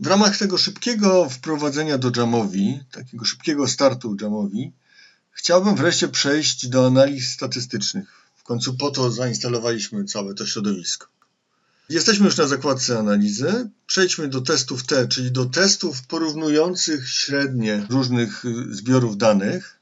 W ramach tego szybkiego wprowadzenia do Jamowi, takiego szybkiego startu Jamowi, chciałbym wreszcie przejść do analiz statystycznych. W końcu po to zainstalowaliśmy całe to środowisko. Jesteśmy już na zakładce analizy. Przejdźmy do testów T, czyli do testów porównujących średnie różnych y, zbiorów danych.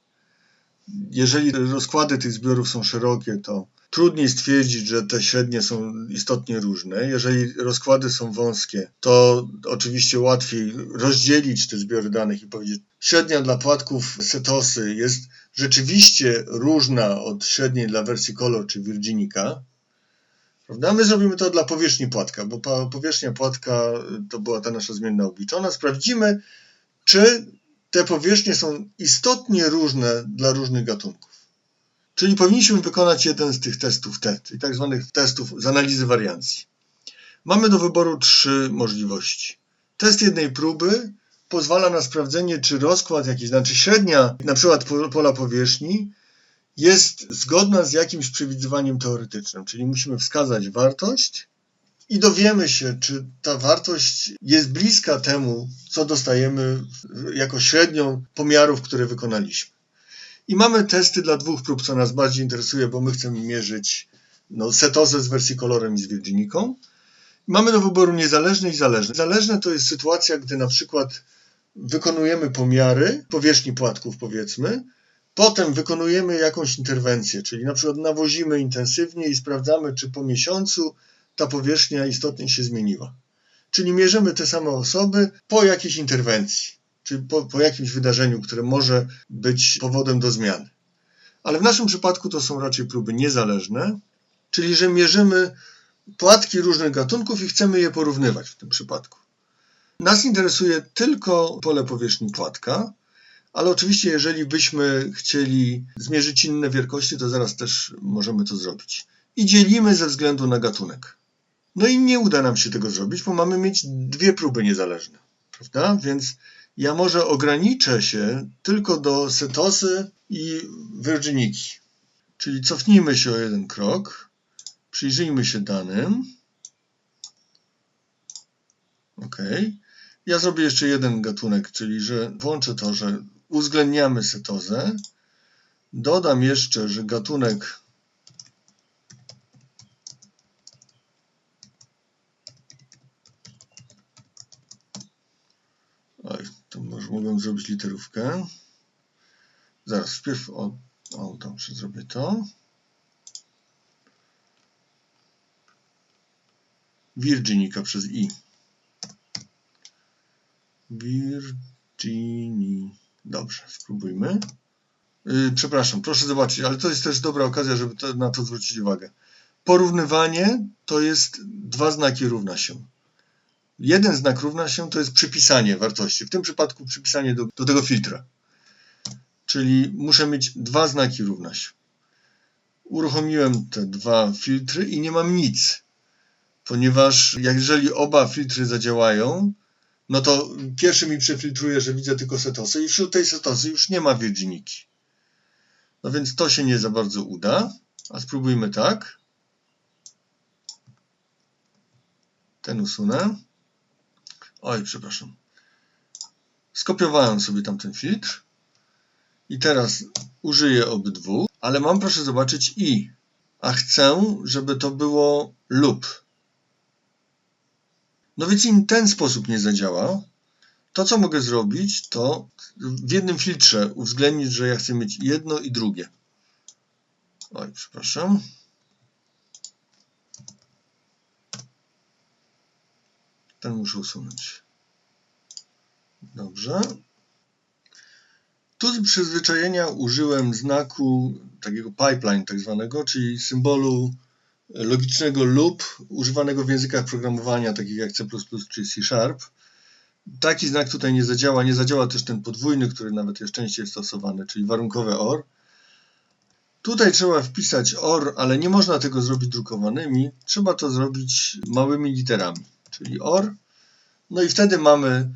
Jeżeli rozkłady tych zbiorów są szerokie, to trudniej stwierdzić, że te średnie są istotnie różne. Jeżeli rozkłady są wąskie, to oczywiście łatwiej rozdzielić te zbiory danych i powiedzieć, średnia dla płatków setosy jest rzeczywiście różna od średniej dla wersji color czy Virginika. Prawda? My zrobimy to dla powierzchni płatka, bo powierzchnia płatka to była ta nasza zmienna obliczona. Sprawdzimy, czy te powierzchnie są istotnie różne dla różnych gatunków. Czyli powinniśmy wykonać jeden z tych testów T, czyli tak zwanych testów z analizy wariancji. Mamy do wyboru trzy możliwości. Test jednej próby pozwala na sprawdzenie, czy rozkład jakiś, znaczy średnia na przykład pola powierzchni jest zgodna z jakimś przewidywaniem teoretycznym, czyli musimy wskazać wartość i dowiemy się, czy ta wartość jest bliska temu, co dostajemy jako średnią pomiarów, które wykonaliśmy. I mamy testy dla dwóch prób, co nas bardziej interesuje, bo my chcemy mierzyć no, setozę z wersji kolorem i z Virginiką. Mamy do wyboru niezależne i zależne. Zależne to jest sytuacja, gdy na przykład wykonujemy pomiary powierzchni płatków, powiedzmy, potem wykonujemy jakąś interwencję, czyli na przykład nawozimy intensywnie i sprawdzamy, czy po miesiącu ta powierzchnia istotnie się zmieniła. Czyli mierzymy te same osoby po jakiejś interwencji czy po, po jakimś wydarzeniu, które może być powodem do zmiany. Ale w naszym przypadku to są raczej próby niezależne, czyli że mierzymy płatki różnych gatunków i chcemy je porównywać w tym przypadku. Nas interesuje tylko pole powierzchni płatka, ale oczywiście, jeżeli byśmy chcieli zmierzyć inne wielkości, to zaraz też możemy to zrobić. I dzielimy ze względu na gatunek. No i nie uda nam się tego zrobić, bo mamy mieć dwie próby niezależne, prawda? Więc ja może ograniczę się tylko do setosy i Virginiki. Czyli cofnijmy się o jeden krok, przyjrzyjmy się danym. OK. Ja zrobię jeszcze jeden gatunek, czyli że włączę to, że uwzględniamy setozę. Dodam jeszcze, że gatunek Oj, mogłem zrobić literówkę. Zaraz, wpierw o, o dobrze, zrobię to. Virginika przez i. Virginii. Dobrze, spróbujmy. Yy, przepraszam, proszę zobaczyć, ale to jest też dobra okazja, żeby to, na to zwrócić uwagę. Porównywanie to jest dwa znaki równa się. Jeden znak równa się to jest przypisanie wartości. W tym przypadku przypisanie do, do tego filtra. Czyli muszę mieć dwa znaki równa się. Uruchomiłem te dwa filtry i nie mam nic. Ponieważ jeżeli oba filtry zadziałają, no to pierwszy mi przefiltruje, że widzę tylko setosy i wśród tej setosy już nie ma virginiki. No więc to się nie za bardzo uda. A spróbujmy tak. Ten usunę. Oj, przepraszam. Skopiowałem sobie tamten filtr. I teraz użyję obydwu, ale mam proszę zobaczyć i. A chcę, żeby to było lub. No więc im ten sposób nie zadziała, to co mogę zrobić, to w jednym filtrze uwzględnić, że ja chcę mieć jedno i drugie. Oj, przepraszam. Ten muszę usunąć. Dobrze. Tu z przyzwyczajenia użyłem znaku takiego pipeline tak zwanego, czyli symbolu logicznego lub używanego w językach programowania takich jak C++ czy C Sharp. Taki znak tutaj nie zadziała. Nie zadziała też ten podwójny, który nawet jest częściej stosowany, czyli warunkowe OR. Tutaj trzeba wpisać OR, ale nie można tego zrobić drukowanymi. Trzeba to zrobić małymi literami czyli OR. No i wtedy mamy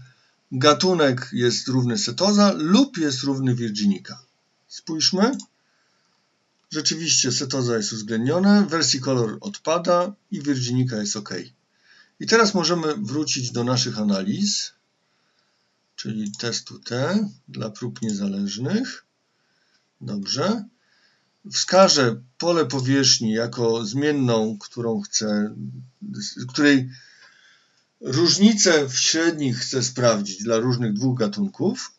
gatunek jest równy setoza lub jest równy virginika. Spójrzmy. Rzeczywiście setoza jest uwzględniona, wersji kolor odpada i virginika jest ok. I teraz możemy wrócić do naszych analiz, czyli testu T dla prób niezależnych. Dobrze. Wskażę pole powierzchni jako zmienną, którą chcę, której różnicę w średnich chcę sprawdzić dla różnych dwóch gatunków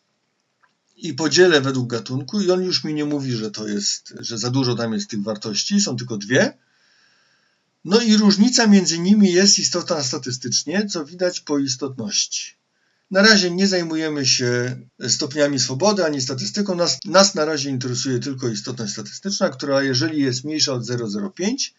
i podzielę według gatunku i on już mi nie mówi, że to jest, że za dużo tam jest tych wartości, są tylko dwie. No i różnica między nimi jest istotna statystycznie, co widać po istotności. Na razie nie zajmujemy się stopniami swobody ani statystyką. Nas, nas na razie interesuje tylko istotność statystyczna, która jeżeli jest mniejsza od 0,05,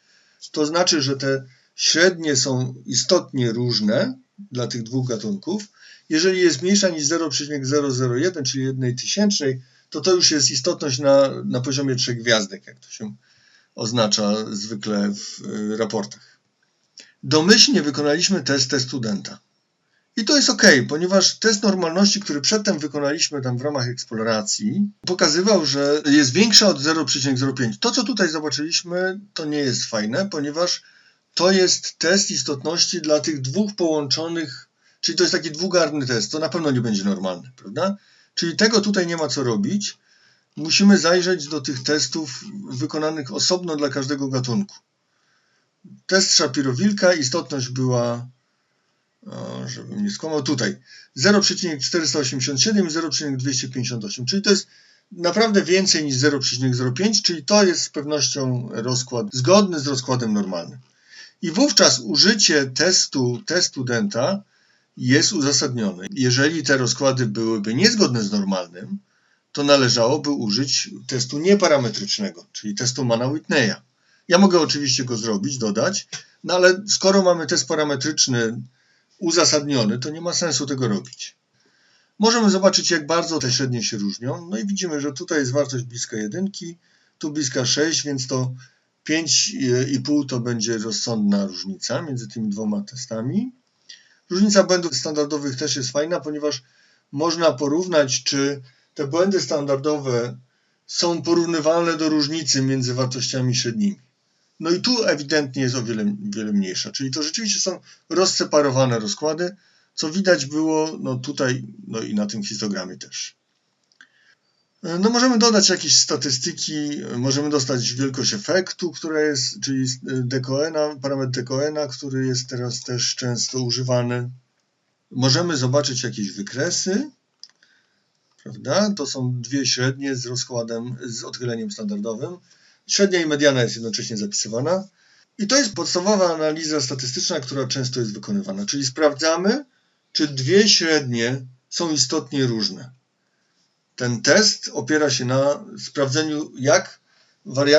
to znaczy, że te średnie są istotnie różne dla tych dwóch gatunków. Jeżeli jest mniejsza niż 0,001, czyli 1 tysięcznej, to to już jest istotność na, na poziomie trzech gwiazdek, jak to się oznacza zwykle w y, raportach. Domyślnie wykonaliśmy test studenta. I to jest ok, ponieważ test normalności, który przedtem wykonaliśmy tam w ramach eksploracji, pokazywał, że jest większa od 0,05. To, co tutaj zobaczyliśmy, to nie jest fajne, ponieważ to jest test istotności dla tych dwóch połączonych, czyli to jest taki dwugarny test, to na pewno nie będzie normalny, prawda? Czyli tego tutaj nie ma co robić. Musimy zajrzeć do tych testów wykonanych osobno dla każdego gatunku. Test Shapiro-Wilka, istotność była żebym nie skłamał, tutaj 0,487 i 0,258, czyli to jest naprawdę więcej niż 0,05, czyli to jest z pewnością rozkład zgodny z rozkładem normalnym. I wówczas użycie testu studenta jest uzasadnione. Jeżeli te rozkłady byłyby niezgodne z normalnym, to należałoby użyć testu nieparametrycznego, czyli testu Mana-Whitneya. Ja mogę oczywiście go zrobić, dodać, no ale skoro mamy test parametryczny uzasadniony, to nie ma sensu tego robić. Możemy zobaczyć, jak bardzo te średnie się różnią. No i widzimy, że tutaj jest wartość bliska 1, tu bliska 6, więc to 5,5 to będzie rozsądna różnica między tymi dwoma testami. Różnica błędów standardowych też jest fajna, ponieważ można porównać, czy te błędy standardowe są porównywalne do różnicy między wartościami średnimi. No i tu ewidentnie jest o wiele, wiele mniejsza, czyli to rzeczywiście są rozseparowane rozkłady, co widać było no tutaj no i na tym histogramie też. No możemy dodać jakieś statystyki, możemy dostać wielkość efektu, która jest, czyli DKN-a, parametr DKN-a, który jest teraz też często używany. Możemy zobaczyć jakieś wykresy, prawda? To są dwie średnie z rozkładem, z odchyleniem standardowym. Średnia i mediana jest jednocześnie zapisywana. I to jest podstawowa analiza statystyczna, która często jest wykonywana, czyli sprawdzamy, czy dwie średnie są istotnie różne. Ten test opiera się na sprawdzeniu, jak,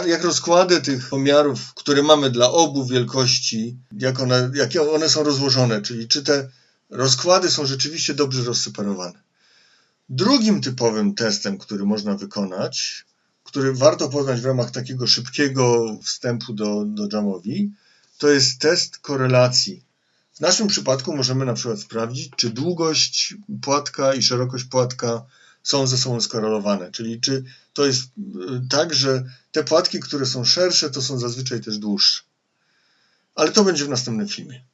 jak rozkłady tych pomiarów, które mamy dla obu wielkości, jak one, jakie one są rozłożone, czyli czy te rozkłady są rzeczywiście dobrze rozseparowane. Drugim typowym testem, który można wykonać, który warto poznać w ramach takiego szybkiego wstępu do, do Jamowi, to jest test korelacji. W naszym przypadku możemy na przykład sprawdzić, czy długość płatka i szerokość płatka są ze sobą skorelowane. Czyli czy to jest y, tak, że te płatki, które są szersze, to są zazwyczaj też dłuższe. Ale to będzie w następnym filmie.